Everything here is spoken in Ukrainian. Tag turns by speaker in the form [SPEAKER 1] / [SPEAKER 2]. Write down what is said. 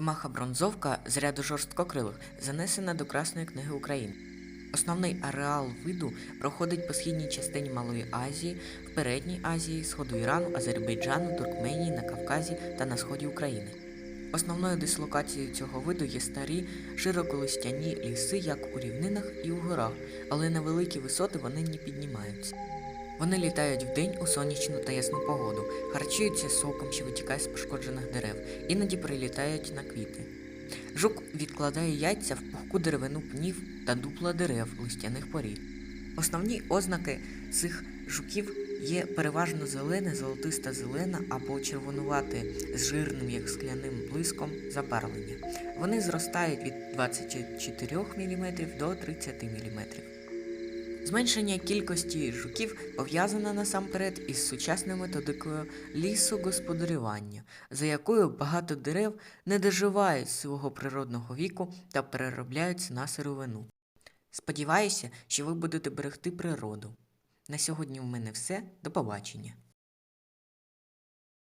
[SPEAKER 1] Комаха бронзовка з ряду жорсткокрилих занесена до Красної книги України. Основний ареал виду проходить по східній частині Малої Азії, в Передній Азії, Сходу Ірану, Азербайджану, Туркменії, на Кавказі та на сході України. Основною дислокацією цього виду є старі широколистяні ліси як у рівнинах і у горах, але на великі висоти вони не піднімаються. Вони літають вдень у сонячну та ясну погоду, харчуються соком, що витікає з пошкоджених дерев, іноді прилітають на квіти. Жук відкладає яйця в пухку деревину пнів та дупла дерев листяних порід. Основні ознаки цих жуків є переважно зелене, золотиста зелена або червонувате з жирним, як скляним блиском, забарвлення. Вони зростають від 24 мм до 30 мм. Зменшення кількості жуків пов'язане насамперед із сучасною методикою лісогосподарювання, за якою багато дерев не доживають свого природного віку та переробляються на сировину. Сподіваюся, що ви будете берегти природу. На сьогодні в мене все. До побачення.